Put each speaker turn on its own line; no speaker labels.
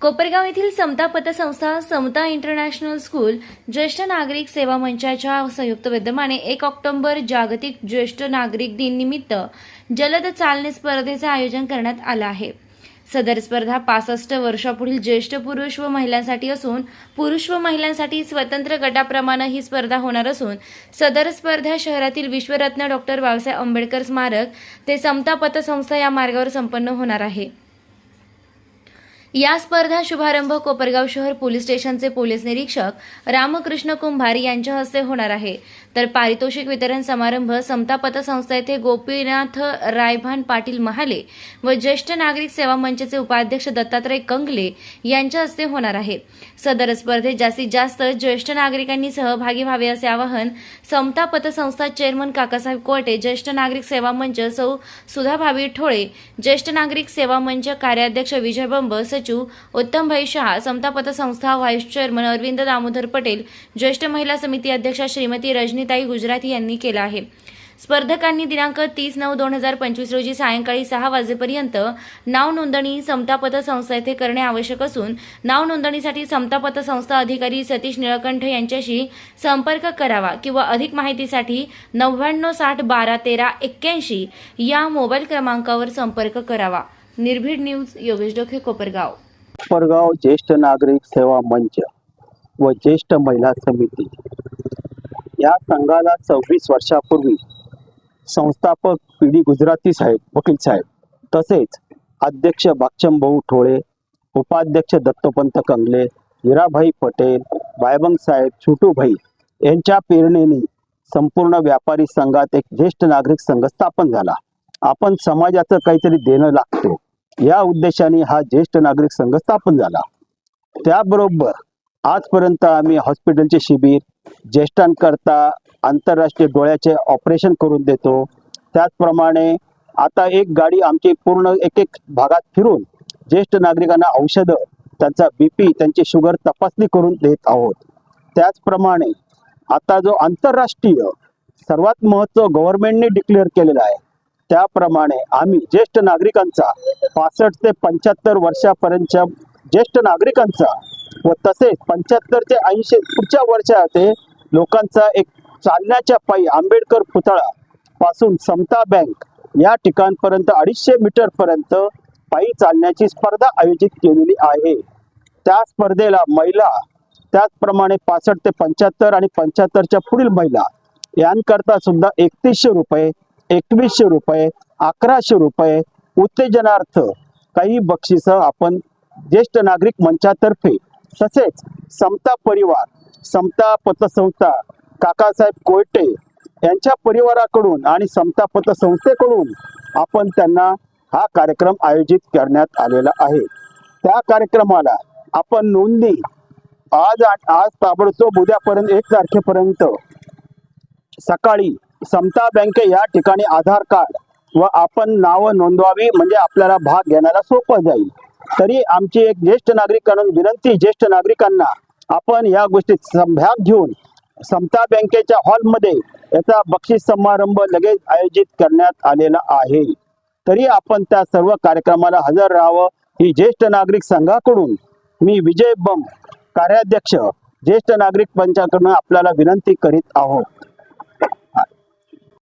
कोपरगाव येथील समता पतसंस्था समता इंटरनॅशनल स्कूल ज्येष्ठ नागरिक सेवा मंचाच्या संयुक्त विद्यमाने एक ऑक्टोबर जागतिक ज्येष्ठ नागरिक दिन निमित्त जलद चालणे स्पर्धेचे आयोजन करण्यात आलं आहे. सदर स्पर्धा पासष्ट वर्षापुढील ज्येष्ठ पुरुष व महिलांसाठी असून पुरुष व महिलांसाठी स्वतंत्र गटाप्रमाणे ही स्पर्धा होणार असून सदर स्पर्धा शहरातील विश्वरत्न डॉक्टर बाबासाहेब आंबेडकर स्मारक ते समता पतसंस्था या मार्गावर संपन्न होणार आहे. या स्पर्धा शुभारंभ कोपरगाव शहर पोलीस स्टेशनचे पोलीस निरीक्षक रामकृष्ण कुंभार यांच्या हस्ते होणार आहे. तर पारितोषिक वितरण समारंभ समता पतसंस्था येथे गोपीनाथ रायभान पाटील महाले व ज्येष्ठ नागरिक सेवा मंचचे उपाध्यक्ष दत्तात्रय कंगले यांच्या हस्ते होणार आहे. सदर स्पर्धेत जास्तीत जास्त ज्येष्ठ नागरिकांनी सहभागी व्हावे असे आवाहन समता पतसंस्था चेअरमन काकासाहेब कोटे ज्येष्ठ नागरिक सेवा मंच सौ सुधाभावी ठोळे ज्येष्ठ नागरिक सेवा मंच कार्याध्यक्ष विजय बंब सचिव उत्तमभाई शहा समता पतसंस्था व्हाईस चेअरमन अरविंद दामोदर पटेल ज्येष्ठ महिला समिती अध्यक्षा श्रीमती रजनीताई गुजराती यांनी केलं आहे. स्पर्धकांनी दिनांक तीस नऊ दोन हजार पंचवीस रोजी सायंकाळी सहा वाजेपर्यंत नाव नोंदणी समता संस्था येथे करणे आवश्यक असून नाव नोंदणीसाठी समता संस्था अधिकारी सतीश निळकंठ यांच्याशी संपर्क करावा किंवा अधिक माहितीसाठी नव्याण्णव साठ बारा तेरा एक्क्याऐंशी या मोबाईल क्रमांकावर संपर्क करावा. निर्भीड न्यूज योगेश डोखे कोपरगाव.
कोपरगाव ज्येष्ठ नागरिक सेवा मंच व ज्येष्ठ महिला समिती. या संघाला सव्वीस वर्षापूर्वी संस्थापक पी डी गुजराती साहेब वकील साहेब तसेच अध्यक्ष बाक्षम भाऊ ठोळे उपाध्यक्ष दत्तोपंत कंगले हिराभाई पटेल बायबंग साहेब छोटूभाई यांच्या प्रेरणेने संपूर्ण व्यापारी संघात एक ज्येष्ठ नागरिक संघ स्थापन झाला. आपण समाजाचं काहीतरी देणं लागतो. या उद्देशाने हा ज्येष्ठ नागरिक संघ स्थापन झाला. त्याबरोबर आजपर्यंत आम्ही हॉस्पिटलचे शिबिर ज्येष्ठांकरता आंतरराष्ट्रीय डोळ्याचे ऑपरेशन करून देतो. त्याचप्रमाणे आता एक गाडी आमची पूर्ण एक एक भागात फिरून ज्येष्ठ नागरिकांना औषधं त्यांचा बीपी त्यांची शुगर तपासणी करून देत आहोत. त्याचप्रमाणे आता जो आंतरराष्ट्रीय सर्वात महत्त्व गव्हर्नमेंटने डिक्लेअर केलेला आहे त्याप्रमाणे आम्ही ज्येष्ठ नागरिकांचा पासष्ट ते पंच्याहत्तर वर्षापर्यंतच्या ज्येष्ठ नागरिकांचा व तसेच पंच्याहत्तर ते ऐंशी पुढच्या वर्षा ते लोकांचा एक चालण्याच्या पायी आंबेडकर पुतळा पासून समता बँक या ठिकाणपर्यंत अडीचशे मीटर पर्यंत पायी चालण्याची स्पर्धा आयोजित केलेली आहे. त्या स्पर्धेला महिला त्याचप्रमाणे पासष्ट ते पंच्याहत्तर आणि पंच्याहत्तरच्या पुढील महिला यांकरता सुद्धा एकतीसशे रुपये एकवीसशे रुपये अकराशे रुपये उत्तेजनार्थ काही बक्षिसं आपण ज्येष्ठ नागरिक मंचातर्फे तसेच समता परिवार समता पतसंस्था काकासाहेब कोयटे यांच्या परिवाराकडून आणि समता पतसंस्थेकडून आपण त्यांना हा कार्यक्रम आयोजित करण्यात आलेला आहे. त्या कार्यक्रमाला आपण नोंदणी आज आज ताबडतोब उद्यापर्यंत एक तारखेपर्यंत सकाळी समता बँके या ठिकाणी आधार कार्ड व आपण नावं नोंदवावी म्हणजे आपल्याला भाग घेण्याला सोपं जाईल. तरी आमची एक ज्येष्ठ नागरिकांना विनंती ज्येष्ठ नागरिकांना आपण या गोष्टीत संभाग घेऊन समता बँकेच्या हॉलमध्ये याचा बक्षीस समारंभ लगेच आयोजित करण्यात आलेला आहे. तरी आपण त्या सर्व कार्यक्रमाला हजर राहावं ही ज्येष्ठ नागरिक संघाकडून मी विजय बम कार्याध्यक्ष ज्येष्ठ नागरिक पंचाकडून आपल्याला विनंती करीत आहोत.